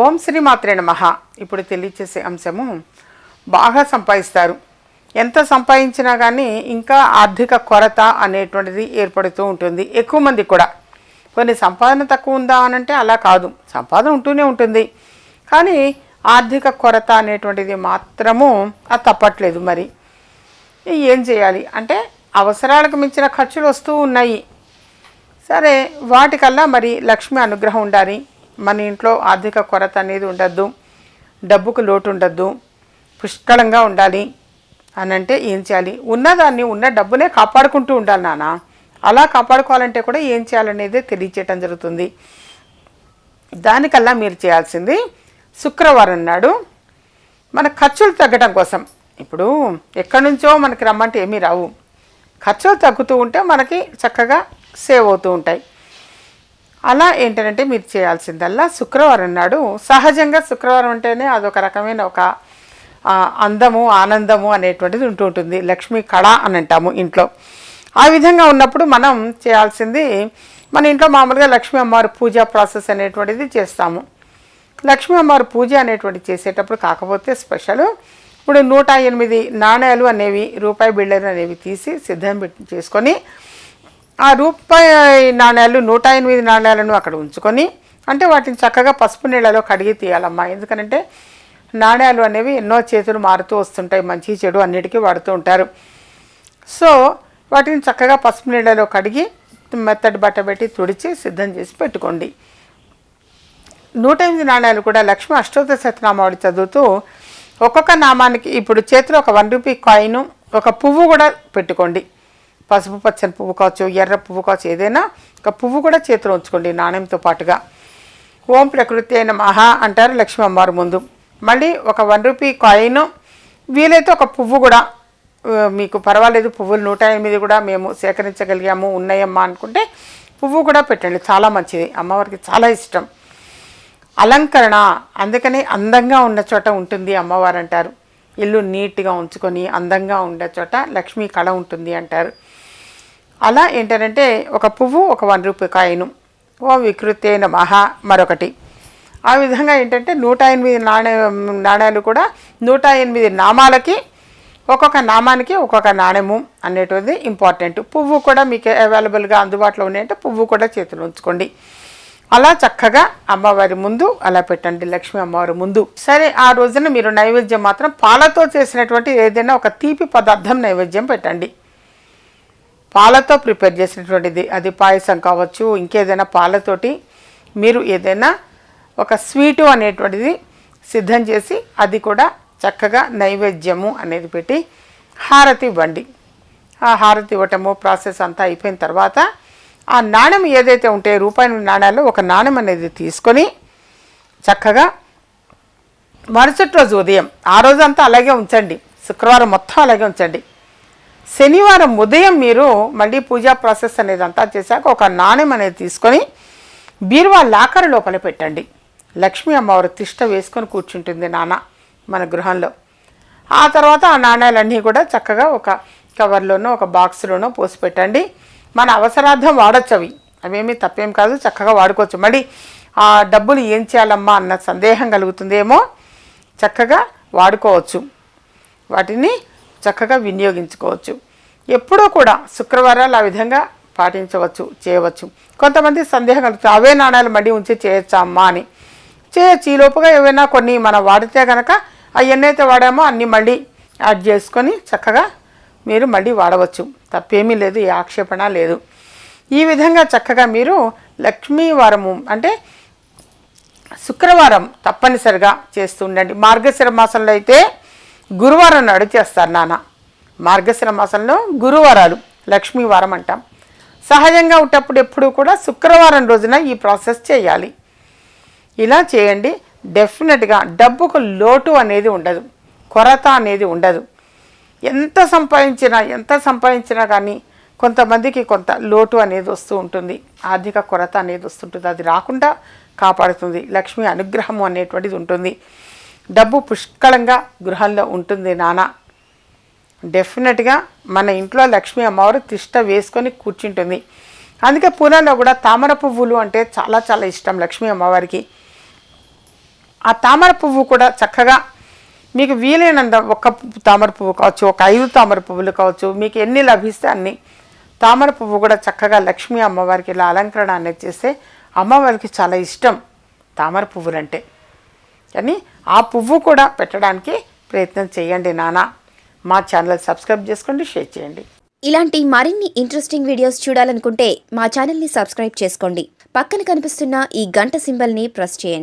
ఓం శ్రీ మాత్రే మహా ఇప్పుడు తెలియచేసే అంశము బాగా సంపాదిస్తారు. ఎంత సంపాదించినా కానీ ఇంకా ఆర్థిక కొరత అనేటువంటిది ఏర్పడుతూ ఉంటుంది. ఎక్కువ మంది కూడా. కొన్ని సంపాదన తక్కువ ఉందా అనంటే అలా కాదు. సంపాదన ఉంటూనే ఉంటుంది. కానీ ఆర్థిక కొరత అనేటువంటిది మాత్రము అది తప్పట్లేదు మరి. ఏం చేయాలి? అంటే అవసరాలకు మించిన ఖర్చులు వస్తూ ఉన్నాయి. సరే వాటికల్లా మరి లక్ష్మి అనుగ్రహం ఉండాలి. మన ఇంట్లో ఆర్థిక కొరత అనేది ఉండద్దు. డబ్బుకు లోటు ఉండద్దు. పుష్కలంగా ఉండాలి అని అంటే ఏం చేయాలి? ఉన్నదాన్ని ఉన్న డబ్బునే కాపాడుకుంటూ ఉండాలి నాన్న. అలా కాపాడుకోవాలంటే కూడా ఏం చేయాలనేది తెలియచేయటం జరుగుతుంది. దానికల్లా మీరు చేయాల్సింది శుక్రవారం నాడు మన ఖర్చులు తగ్గడం కోసం. ఇప్పుడు ఎక్కడి నుంచో మనకి రమ్మంటే ఏమీ రావు. ఖర్చులు తగ్గుతూ ఉంటే మనకి చక్కగా సేవ్ అవుతూ ఉంటాయి. అలా ఏంటంటే మీరు చేయాల్సిందల్లా శుక్రవారం నాడు సహజంగా శుక్రవారం అంటేనే అదొక రకమైన ఒక అందము ఆనందము అనేటువంటిది ఉంటూ ఉంటుంది. లక్ష్మీ కళ అని అంటాము ఇంట్లో. ఆ విధంగా ఉన్నప్పుడు మనం చేయాల్సింది మన ఇంట్లో మామూలుగా లక్ష్మీ అమ్మవారి పూజ ప్రాసెస్ అనేటువంటిది చేస్తాము. లక్ష్మీ అమ్మవారి పూజ అనేటువంటి చేసేటప్పుడు కాకపోతే స్పెషల్ ఇప్పుడు నూట ఎనిమిది నాణ్యాలు అనేవి రూపాయి బిళ్ళలు అనేవి తీసి సిద్ధం పెట్టి చేసుకొని ఆ రూపాయి నాణ్యాలు నూట ఎనిమిది నాణ్యాలను అక్కడ ఉంచుకొని అంటే వాటిని చక్కగా పసుపు నీళ్ళలో కడిగి తీయాలమ్మా. ఎందుకనంటే నాణ్యాలు అనేవి ఎన్నో చేతులు మారుతూ వస్తుంటాయి మంచి చెడు అన్నిటికీ వాడుతూ ఉంటారు. సో వాటిని చక్కగా పసుపు నీళ్ళలో కడిగి మెత్తటి బట్ట పెట్టి తుడిచి సిద్ధం చేసి పెట్టుకోండి. నూట ఎనిమిది నాణ్యాలు కూడా లక్ష్మి అష్టోత్తర శతనామావళి చదువుతూ ఒక్కొక్క నామానికి ఇప్పుడు చేతిలో ఒక వన్ రూపీ కాయిన్ ఒక పువ్వు కూడా పెట్టుకోండి. పసుపు పచ్చని పువ్వు కావచ్చు ఎర్ర పువ్వు కావచ్చు ఏదైనా ఒక పువ్వు కూడా చేతిలో ఉంచుకోండి నాణ్యంతో పాటుగా. ఓం ప్రకృతి అయిన మహా అంటారు లక్ష్మీ అమ్మవారి ముందు. మళ్ళీ ఒక వన్ రూపీ కాయిన్ వీలైతే ఒక పువ్వు కూడా మీకు పర్వాలేదు పువ్వులు నూట ఎనిమిది కూడా మేము సేకరించగలిగాము ఉన్నాయమ్మా అనుకుంటే పువ్వు కూడా పెట్టండి. చాలా మంచిది. అమ్మవారికి చాలా ఇష్టం. అలంకరణ అందుకని అందంగా ఉన్న చోట ఉంటుంది అమ్మవారు అంటారు. ఇల్లు నీట్గా ఉంచుకొని అందంగా ఉండే చోట లక్ష్మీ కళ ఉంటుంది అంటారు. అలా ఏంటంటే ఒక పువ్వు ఒక వన్ రూపీ కాయిను ఓ వికృతైన మహా మరొకటి. ఆ విధంగా ఏంటంటే నూట ఎనిమిది నాణ్య నాణ్యాలు కూడా నూట ఎనిమిది నామాలకి ఒక్కొక్క నామానికి ఒక్కొక్క నాణ్యము అనేటువంటిది ఇంపార్టెంట్. పువ్వు కూడా మీకు అవైలబుల్గా అందుబాటులో ఉన్నాయంటే పువ్వు కూడా చేతిలో ఉంచుకోండి. అలా చక్కగా అమ్మవారి ముందు అలా పెట్టండి లక్ష్మీ అమ్మవారి ముందు. సరే ఆ రోజున మీరు నైవేద్యం మాత్రం పాలతో చేసినటువంటి ఏదైనా ఒక తీపి పదార్థం నైవేద్యం పెట్టండి. పాలతో ప్రిపేర్ చేసినటువంటిది. అది పాయసం కావచ్చు ఇంకేదైనా పాలతోటి మీరు ఏదైనా ఒక స్వీటు అనేటువంటిది సిద్ధం చేసి అది కూడా చక్కగా నైవేద్యము అనేది పెట్టి హారతి ఇవ్వండి. ఆ హారతి ఇవ్వటము ప్రాసెస్ అంతా అయిపోయిన తర్వాత ఆ నాణ్యం ఏదైతే ఉంటే రూపాయి నాణ్యాలు ఒక నాణ్యం అనేది తీసుకొని చక్కగా మరుసటి రోజు ఉదయం ఆ రోజంతా అలాగే ఉంచండి. శుక్రవారం మొత్తం అలాగే ఉంచండి. శనివారం ఉదయం మీరు మళ్ళీ పూజా ప్రాసెస్ అనేది అంతా చేశాక ఒక నాణ్యం అనేది తీసుకొని బీరువా లాకర్ లోపల పెట్టండి. లక్ష్మీ అమ్మవారు తిష్ట వేసుకొని కూర్చుంటుంది నాన్న మన గృహంలో. ఆ తర్వాత ఆ నాణ్యాలన్నీ కూడా చక్కగా ఒక కవర్లోనో ఒక బాక్స్లోనో పోసి పెట్టండి. మన అవసరార్థం వాడచ్చు అవి. అవేమీ తప్పేం కాదు చక్కగా వాడుకోవచ్చు. మళ్ళీ ఆ డబ్బులు ఏం చేయాలమ్మా అన్న సందేహం కలుగుతుందేమో చక్కగా వాడుకోవచ్చు. వాటిని చక్కగా వినియోగించుకోవచ్చు. ఎప్పుడూ కూడా శుక్రవారాలు ఆ విధంగా పాటించవచ్చు చేయవచ్చు. కొంతమంది సందేహం కలుగుతుంది అవే నాణాలు మడి ఉంచి చేయొచ్చా అమ్మా అని. చేయొచ్చు. ఈ లోపుగా ఏవైనా కొన్ని మనం వాడితే కనుక అవి ఎన్నైతే వాడామో అన్నీ మళ్ళీ యాడ్ చేసుకొని చక్కగా మీరు మళ్ళీ వాడవచ్చు. తప్పేమీ లేదు ఏ ఆక్షేపణ లేదు. ఈ విధంగా చక్కగా మీరు లక్ష్మీవారము అంటే శుక్రవారం తప్పనిసరిగా చేస్తూ ఉండండి. మార్గశిర మాసంలో అయితే గురువారం నాడు చేస్తారు నాన్న. మార్గశిర మాసంలో గురువారాలు లక్ష్మీవారం అంటాం. సహజంగా ఉన్నప్పుడు ఎప్పుడూ కూడా శుక్రవారం రోజున ఈ ప్రాసెస్ చేయాలి. ఇలా చేయండి. డెఫినెట్గా డబ్బుకు లోటు అనేది ఉండదు. కొరత అనేది ఉండదు. ఎంత సంపాదించినా ఎంత సంపాదించినా కానీ కొంతమందికి కొంత లోటు అనేది వస్తూ ఉంటుంది. ఆర్థిక కొరత అనేది వస్తుంటుంది. అది రాకుండా కాపాడుతుంది. లక్ష్మి అనుగ్రహము అనేటువంటిది ఉంటుంది. డబ్బు పుష్కలంగా గృహంలో ఉంటుంది నాన్న డెఫినెట్గా మన ఇంట్లో లక్ష్మీ అమ్మవారు తిష్ట వేసుకొని కూర్చుంటుంది. అందుకే పూలలో కూడా తామర పువ్వులు అంటే చాలా చాలా ఇష్టం లక్ష్మీ అమ్మవారికి. ఆ తామర పువ్వు కూడా చక్కగా మీకు వీలైనంత ఒక తామర పువ్వు కావచ్చు ఒక ఐదు తామర పువ్వులు కావచ్చు మీకు ఎన్ని లభిస్తే అన్ని తామర పువ్వు కూడా చక్కగా లక్ష్మీ అమ్మవారికి ఇలా అలంకరణ అనేది చేస్తే అమ్మవారికి చాలా ఇష్టం తామర పువ్వులంటే. కానీ ఆ పువ్వు కూడా పెట్టడానికి ప్రయత్నం చేయండి నానా. మా ఛానల్ సబ్స్క్రైబ్ చేసుకోండి షేర్ చేయండి. ఇలాంటి మరిన్ని ఇంట్రెస్టింగ్ వీడియోస్ చూడాలనుకుంటే మా ఛానల్ని సబ్స్క్రైబ్ చేసుకోండి. పక్కన కనిపిస్తున్న ఈ గంట సింబల్ని ప్రెస్ చేయండి.